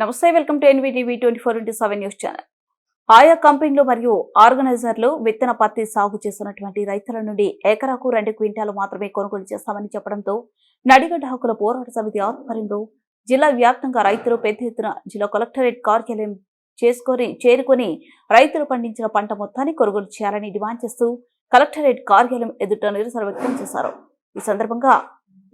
నమస్తే welcome to NVTV twenty four into seven news channel. ఆయా కంపెనీలు మరియు ఆర్గనైజర్లు విత్తన పత్తి సాగు చేస్తున్నటువంటి రైతుల నుండి ఎకరాకు రెండు క్వింటాలు మాత్రమే కొనుగోలు చేస్తామని చెప్పడంతో నడిగడ్డ హక్కుల పోరాట సమితి ఆధ్వర్యంలో జిల్లా వ్యాప్తంగా రైతులు పెద్ద ఎత్తున జిల్లా కలెక్టరేట్ కార్యాలయం చేసుకొని చేరుకొని రైతులు పండించిన పంట మొత్తాన్ని కొనుగోలు చేయాలని డిమాండ్ చేస్తూ కలెక్టరేట్ కార్యాలయం ఎదుట నిరసన వ్యక్తం చేశారు. ఈ సందర్భంగా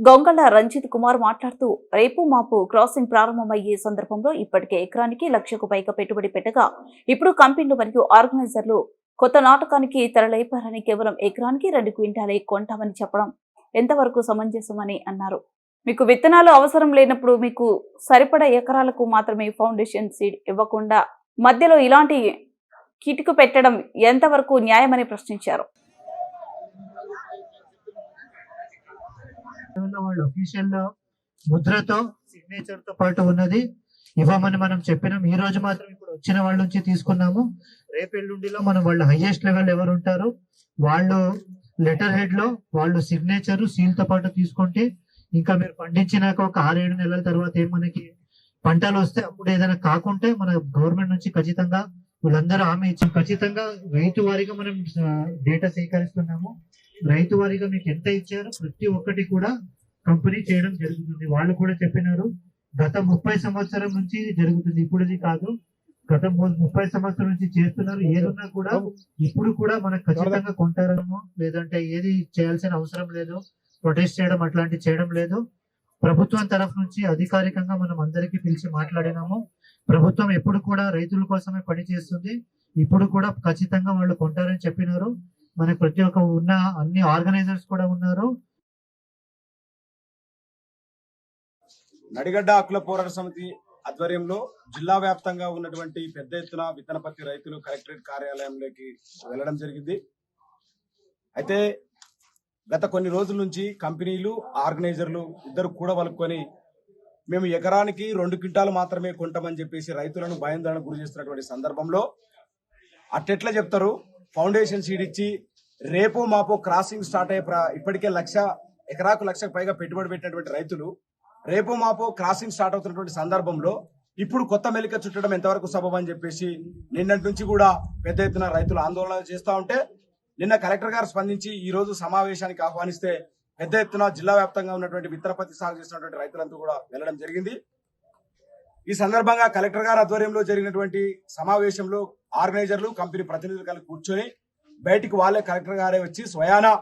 గొంగళ్ళ రంజిత్ కుమార్ మాట్లాడుతూ రేపు మాపు క్రాసింగ్ ప్రారంభమయ్యే సందర్భంలో ఇప్పటికే ఎకరానికి లక్షకు పైగా పెట్టుబడి పెట్టగా ఇప్పుడు కంపెనీలు మరియు ఆర్గనైజర్లు కొత్త నాటకానికి తెరలేపారని కేవలం ఎకరానికి రెండు క్వింటాలే కొంటామని చెప్పడం ఎంతవరకు సమంజసమని అన్నారు. మీకు విత్తనాలు అవసరం లేనప్పుడు మీకు సరిపడా ఎకరాలకు మాత్రమే ఫౌండేషన్ సీడ్ ఇవ్వకుండా మధ్యలో ఇలాంటి కిటుకు పెట్టడం ఎంతవరకు న్యాయమని ప్రశ్నించారు. వాళ్ళ అఫీషియల్ ముద్రతో సిగ్నేచర్తో పాటు ఉన్నది. ఇవ్వమని మనం చెప్పినాం. ఈ రోజు మాత్రం ఇప్పుడు వచ్చిన వాళ్ళ నుంచి తీసుకున్నాము. రేపు ఎల్లుండిలో మనం వాళ్ళ హైయెస్ట్ లెవెల్ ఎవరు ఉంటారు వాళ్ళు లెటర్ హెడ్లో వాళ్ళు సిగ్నేచర్ సీల్తో పాటు తీసుకుంటే ఇంకా మీరు పండించినాక ఒక ఆరేడు నెలల తర్వాత ఏం మనకి పంటలు వస్తే అప్పుడు ఏదైనా కాకుంటే మన గవర్నమెంట్ నుంచి ఖచ్చితంగా వీళ్ళందరూ హామీ ఇచ్చి ఖచ్చితంగా రైతు వారిగా మనం డేటా సేకరిస్తున్నాము. రైతు వారిగా మీకు ఎంత ఇచ్చారో ప్రతి ఒక్కటి కూడా కంపెనీ చేయడం జరుగుతుంది. వాళ్ళు కూడా చెప్పినారు గత ముప్పై సంవత్సరం నుంచి జరుగుతుంది. ఇప్పుడుది కాదు గత ముప్పై సంవత్సరం నుంచి చేస్తున్నారు. ఏదున్నా కూడా ఇప్పుడు కూడా మనకు ఖచ్చితంగా కొంటారేమో లేదంటే ఏది చేయాల్సిన అవసరం లేదు ప్రొటెస్ట్ చేయడం అట్లాంటి చేయడం లేదు. ప్రభుత్వం తరఫు నుంచి అధికారికంగా మనం అందరికీ పిలిచి మాట్లాడినాము. ప్రభుత్వం ఎప్పుడు కూడా రైతుల కోసమే పని చేస్తుంది ఇప్పుడు కూడా ఖచ్చితంగా వాళ్ళు కొంటారని చెప్పినారు. మనకి ప్రతి ఒక్క ఉన్న అన్ని ఆర్గనైజర్స్ కూడా ఉన్నారు. నడిగడ్డ హక్కుల పోరాట సమితి ఆధ్వర్యంలో జిల్లా వ్యాప్తంగా ఉన్నటువంటి పెద్ద ఎత్తున విత్తనపత్తి రైతులు కలెక్టరేట్ కార్యాలయంలోకి వెళ్ళడం జరిగింది. అయితే గత కొన్ని రోజుల నుంచి కంపెనీలు ఆర్గనైజర్లు ఇద్దరు కూడా వలుక్కొని మేము ఎకరానికి రెండు క్వింటాలు మాత్రమే కొంటామని చెప్పేసి రైతులను భయాందోళనకు గురి చేస్తున్నటువంటి సందర్భంలో అట్టెట్లా చెప్తారు? ఫౌండేషన్ సీడ్ ఇచ్చి రేపో మాపో క్రాసింగ్ స్టార్ట్ అయ్యే ఇప్పటికే లక్ష ఎకరాకు లక్షకు పైగా పెట్టుబడి పెట్టినటువంటి రైతులు రేపో మాపో క్రాసింగ్ స్టార్ట్ అవుతున్నటువంటి సందర్భంలో ఇప్పుడు కొత్త మెలిక చుట్టడం ఎంతవరకు సబబు అని చెప్పేసి నిన్నటి నుంచి కూడా పెద్ద ఎత్తున రైతులు ఆందోళన చేస్తూ ఉంటే నిన్న కలెక్టర్ గారు స్పందించి ఈ రోజు సమావేశానికి ఆహ్వానిస్తే పెద్ద ఎత్తున జిల్లా వ్యాప్తంగా ఉన్నటువంటి విత్తనపత్తి సాగు చేసినటువంటి రైతులంతా కూడా వెళ్ళడం జరిగింది. ఈ సందర్భంగా కలెక్టర్ గారి ఆధ్వర్యంలో జరిగినటువంటి సమావేశంలో ఆర్గనైజర్లు కంపెనీ ప్రతినిధులు కలిసి కూర్చొని బయటికి వాళ్ళే కలెక్టర్ గారే వచ్చి స్వయాన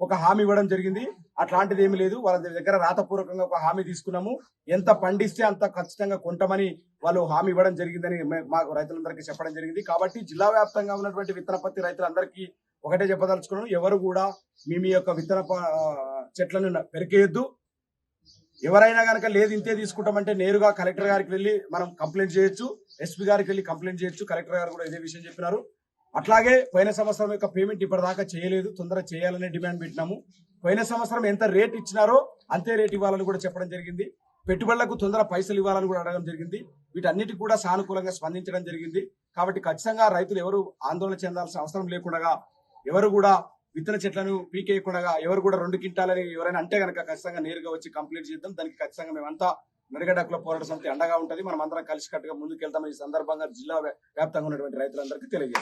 ఒక హామీ ఇవ్వడం జరిగింది. అట్లాంటిది ఏమి లేదు. వాళ్ళ దగ్గర రాతపూర్వకంగా ఒక హామీ తీసుకున్నాము. ఎంత పండిస్తే అంత ఖచ్చితంగా కొంటామని వాళ్ళు హామీ ఇవ్వడం జరిగిందని మాకు రైతులందరికీ చెప్పడం జరిగింది. కాబట్టి జిల్లా వ్యాప్తంగా ఉన్నటువంటి విత్తన పత్తి రైతులందరికీ ఒకటే చెప్పదలుచుకున్నాను. ఎవరు కూడా మీ మీ యొక్క విత్తన ప- చెట్లను పెరికేయొద్దు. ఎవరైనా కనుక లేదు ఇంతే తీసుకుంటామంటే నేరుగా కలెక్టర్ గారికి వెళ్ళి మనం కంప్లైంట్ చేయొచ్చు. ఎస్పీ గారికి వెళ్ళి కంప్లైంట్ చేయొచ్చు. కలెక్టర్ గారు కూడా ఇదే విషయం చెప్పినారు. అట్లాగే పోయిన సంవత్సరం యొక్క పేమెంట్ ఇప్పటిదాకా చేయలేదు. తొందర చేయాలనే డిమాండ్ పెట్టినాము. పోయిన సంవత్సరం ఎంత రేట్ ఇచ్చినారో అంతే రేట్ ఇవ్వాలని కూడా చెప్పడం జరిగింది. పెట్టుబడులకు తొందర పైసలు ఇవ్వాలని కూడా అడగడం జరిగింది. వీటన్నిటి కూడా సానుకూలంగా స్పందించడం జరిగింది. కాబట్టి ఖచ్చితంగా రైతులు ఎవరు ఆందోళన చెందాల్సిన అవసరం లేకుండా ఎవరు కూడా విత్తన చెట్లను పీకేయకుండా ఎవరు కూడా రెండు కింటాలని ఎవరైనా అంటే కనుక ఖచ్చితంగా నేరుగా వచ్చి కంప్లీట్ చేద్దాం. దానికి ఖచ్చితంగా మేమంతా మెరుగడకుల పోరాట సమితి అండగా ఉంటుంది. మనం అందరం కలిసికట్టుగా ముందుకెళ్తామని ఈ సందర్భంగా జిల్లా వ్యాప్తంగా ఉన్నటువంటి రైతులందరికీ తెలియజేస్తాం.